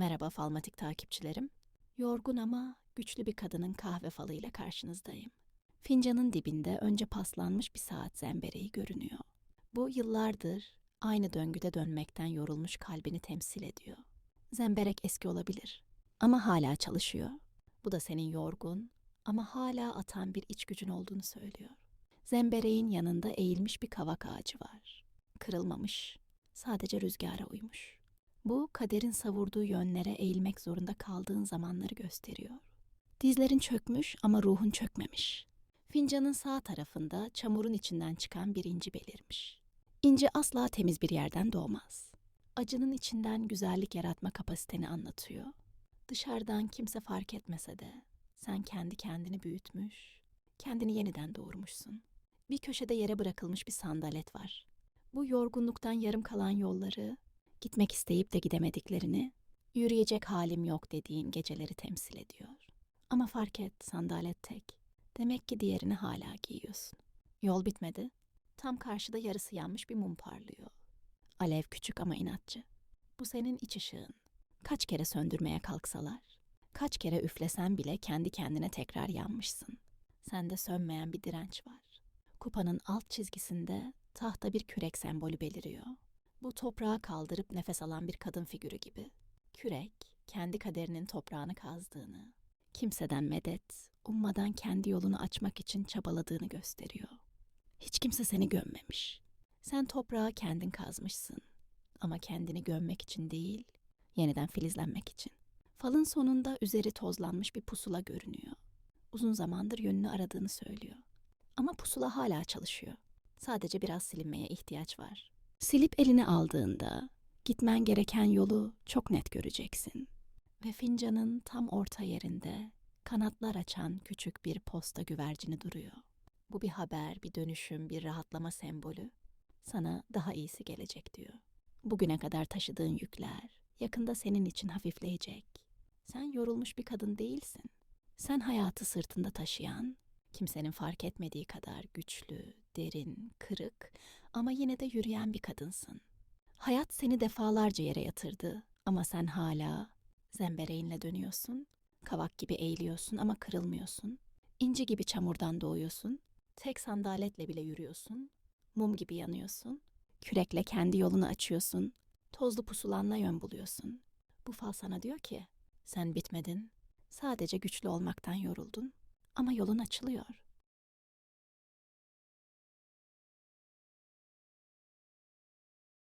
Merhaba falmatik takipçilerim. Yorgun ama güçlü bir kadının kahve falıyla karşınızdayım. Fincanın dibinde önce paslanmış bir saat zembereği görünüyor. Bu yıllardır aynı döngüde dönmekten yorulmuş kalbini temsil ediyor. Zemberek eski olabilir ama hala çalışıyor. Bu da senin yorgun ama hala atan bir iç gücün olduğunu söylüyor. Zembereğin yanında eğilmiş bir kavak ağacı var. Kırılmamış, sadece rüzgara uymuş. Bu kaderin savurduğu yönlere eğilmek zorunda kaldığın zamanları gösteriyor. Dizlerin çökmüş ama ruhun çökmemiş. Fincanın sağ tarafında çamurun içinden çıkan bir inci belirmiş. İnci asla temiz bir yerden doğmaz. Acının içinden güzellik yaratma kapasiteni anlatıyor. Dışarıdan kimse fark etmese de sen kendi kendini büyütmüş, kendini yeniden doğurmuşsun. Bir köşede yere bırakılmış bir sandalet var. Bu yorgunluktan yarım kalan yolları, gitmek isteyip de gidemediklerini, yürüyecek halim yok dediğin geceleri temsil ediyor. Ama fark et sandalet tek. Demek ki diğerini hala giyiyorsun. Yol bitmedi. Tam karşıda yarısı yanmış bir mum parlıyor. Alev küçük ama inatçı. Bu senin iç ışığın. Kaç kere söndürmeye kalksalar, kaç kere üflesen bile kendi kendine tekrar yanmışsın. Sende sönmeyen bir direnç var. Kupanın alt çizgisinde tahta bir kürek sembolü beliriyor. Bu toprağı kaldırıp nefes alan bir kadın figürü gibi. Kürek, kendi kaderinin toprağını kazdığını, kimseden medet, ummadan kendi yolunu açmak için çabaladığını gösteriyor. Hiç kimse seni gömmemiş. Sen toprağı kendin kazmışsın. Ama kendini gömmek için değil, yeniden filizlenmek için. Falın sonunda üzeri tozlanmış bir pusula görünüyor. Uzun zamandır yönünü aradığını söylüyor. Ama pusula hala çalışıyor. Sadece biraz silinmeye ihtiyaç var. Silip eline aldığında gitmen gereken yolu çok net göreceksin. Ve fincanın tam orta yerinde kanatlar açan küçük bir posta güvercini duruyor. Bu bir haber, bir dönüşüm, bir rahatlama sembolü. Sana daha iyisi gelecek diyor. Bugüne kadar taşıdığın yükler yakında senin için hafifleyecek. Sen yorulmuş bir kadın değilsin. Sen hayatı sırtında taşıyan, kimsenin fark etmediği kadar güçlü, derin, kırık ama yine de yürüyen bir kadınsın. Hayat seni defalarca yere yatırdı ama sen hala zembereğinle dönüyorsun, kavak gibi eğiliyorsun ama kırılmıyorsun. İnci gibi çamurdan doğuyorsun, tek sandaletle bile yürüyorsun, mum gibi yanıyorsun, kürekle kendi yolunu açıyorsun, tozlu pusulanla yön buluyorsun. Bu fal sana diyor ki, sen bitmedin, sadece güçlü olmaktan yoruldun ama yolun açılıyor.